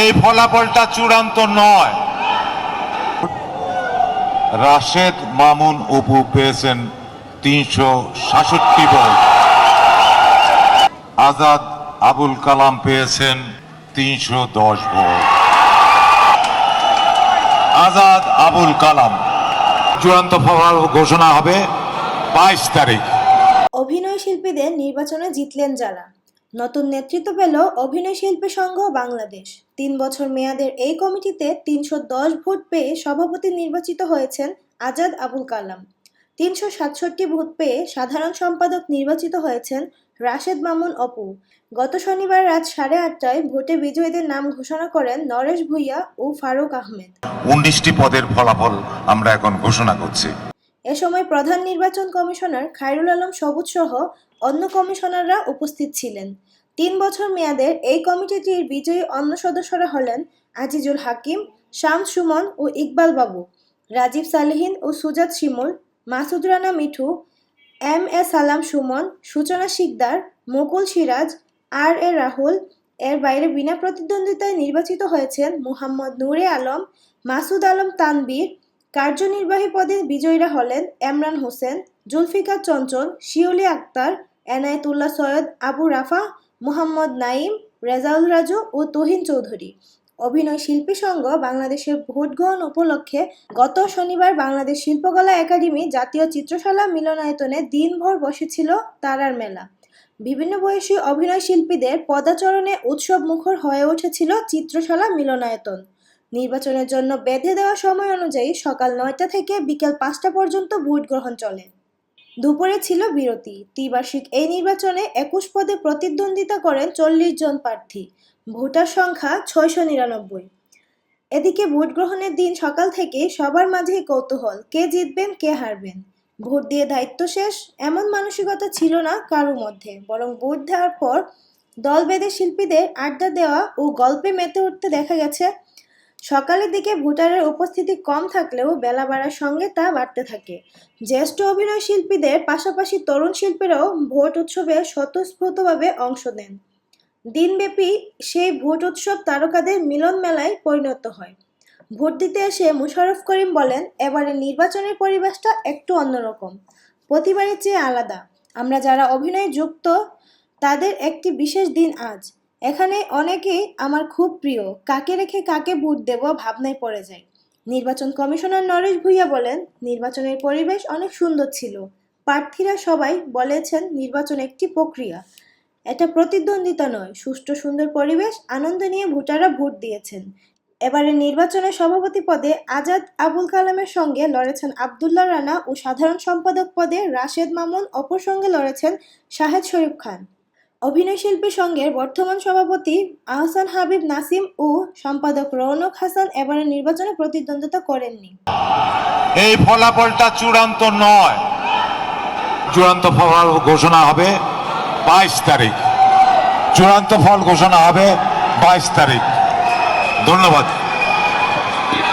এই ফলাফলটা চূড়ান্ত নয়। রাশেদ মামুন অপু পেয়েছেন তিনশো সাতষট্টি ভোট আজাদ আবুল কালাম পেয়েছেন তিনশো দশ ভোট আজাদ আবুল কালাম। চূড়ান্ত ফলাফল ঘোষণা হবে বাইশ তারিখ। অভিনয় শিল্পীদের নির্বাচনে জিতলেন যারা। নতুন নেতৃত্ব পেল অভিনয় শিল্পী সংঘ বাংলাদেশ। তিন বছর মেয়াদের এই কমিটিতে তিনশো দশ ভোট পেয়ে সভাপতি নির্বাচিত হয়েছেন আজাদ আবুল কালাম। তিনশো সাতষট্টি ভোট পেয়ে সাধারণ সম্পাদক নির্বাচিত হয়েছেন রাশেদ মামুন অপু। গত শনিবার রাত সাড়ে আটটায় ভোটে বিজয়ীদের নাম ঘোষণা করেন নরেশ ভুইয়া ও ফারুক আহমেদ। উনিশটি পদের ফলাফল আমরা এখন ঘোষণা করছি। এ সময় প্রধান নির্বাচন কমিশনার খায়রুল আলম সবুজ সহ অন্য কমিশনাররা উপস্থিত ছিলেন। তিন বছর মেয়াদের এই কমিটিটির বিজয়ী অন্য সদস্যরা হলেন আজিজুল হাকিম শাম সুমন ও ইকবাল বাবু, রাজীব সালেহিন ও সুজাত শিমুল, মাসুদ রানা মিঠু, এম এ সালাম সুমন, সূচনা শিকদার, মুকুল সিরাজ, আর এ রাহুল, এর বাইরে বিনা প্রতিদ্বন্দ্বিতায় নির্বাচিত হয়েছেন মুহাম্মদ নূরে আলম, মাসুদ আলম তানবীর কার্যনির্বাহী পদে বিজয়ীরা হলেন এমরান হোসেন, জুলফিকার চঞ্চল, শিউলি আক্তার, এনায়েতুল্লাহ সৈয়দ, আবু রাফা, মুহাম্মদ নাইম রেজাউল রাজু ও তুহিন চৌধুরী। অভিনয় শিল্পী সংঘ বাংলাদেশের ভোট গ্রহণ উপলক্ষে গত শনিবার বাংলাদেশ শিল্পকলা একাডেমি জাতীয় চিত্রশালা মিলনায়তনে দিনভর বসেছিল তারার মেলা। বিভিন্ন বয়সী অভিনয় শিল্পীদের পদাচরণে উৎসব মুখর হয়ে উঠেছিল চিত্রশালা মিলনায়তন। নির্বাচনের জন্য বেঁধে দেওয়া সময় অনুযায়ী সকাল নয়টা থেকে বিকেল পাঁচটা পর্যন্ত ভোট গ্রহণ চলে। দুপুরে ছিল বিরতি। ত্রিবার্ষিক এই নির্বাচনে একুশ পদে প্রতিদ্বন্দ্বিতা করেন চল্লিশ জন প্রার্থী। ভোটার সংখ্যা ছয়শো নিরানব্বই। এদিকে ভোট গ্রহণের দিন সকাল থেকে সবার মাঝেই কৌতূহল, কে জিতবেন, কে হারবেন। ভোট দিয়ে দায়িত্ব শেষ, এমন মানসিকতা ছিল না কারও মধ্যে। বরং ভোট দেওয়ার পর দল বেঁধে শিল্পীদের আড্ডা দেওয়া ও গল্পে মেতে উঠতে দেখা গেছে সকালের দিকে ভোটারের উপস্থিতি কম থাকলেও বেলা বাড়ার সঙ্গে তা বাড়তে থাকে। জ্যেষ্ঠ অভিনয় শিল্পীদের পাশাপাশি তরুণ শিল্পীরাও ভোট উৎসবে স্বতঃস্ফূর্তভাবে অংশ নেন। দিনব্যাপী সেই ভোট উৎসব তারকাদের মিলন মেলায় পরিণত হয়। ভোট দিতে এসে মুশারফ করিম বলেন, এবারে নির্বাচনের পরিবেশটা একটু অন্যরকম। প্রতিবারের চেয়ে আলাদা। আমরা যারা অভিনয়ে যুক্ত, তাদের একটি বিশেষ দিন আজ। এখানে অনেকেই আমার খুব প্রিয়। কাকে রেখে কাকে ভোট দেব ভাবনায় পড়ে যায়। নির্বাচন কমিশনার নরেশ ভুইয়া বলেন, নির্বাচনের পরিবেশ অনেক সুন্দর ছিল। প্রার্থীরা সবাই বলেছেন নির্বাচন একটি প্রক্রিয়া। এটা প্রতিদ্বন্দ্বিতা নয়, সুষ্ঠু সুন্দর পরিবেশ, আনন্দ নিয়ে ভোটাররা ভোট দিয়েছেন। এবারে নির্বাচনে সভাপতি পদে আজাদ আবুল কালামের সঙ্গে লড়েছেন আবদুল্লাহ রানা ও সাধারণ সম্পাদক পদে রাশেদ মামুন, অপর সঙ্গে লড়েছেন শাহেদ শরীফ খান। অভিনয় শিল্পী সংঘের বর্তমান সভাপতি আহসান হাবিব নাসিম ও সম্পাদক রৌনক হাসান এবারের নির্বাচনে প্রতিদ্বন্দ্বিতা করেননি। এই ফলাফলটা চূড়ান্ত নয়। চূড়ান্ত ফল ঘোষণা হবে বাইশ তারিখ। চূড়ান্ত ফল ঘোষণা হবে বাইশ তারিখ। ধন্যবাদ।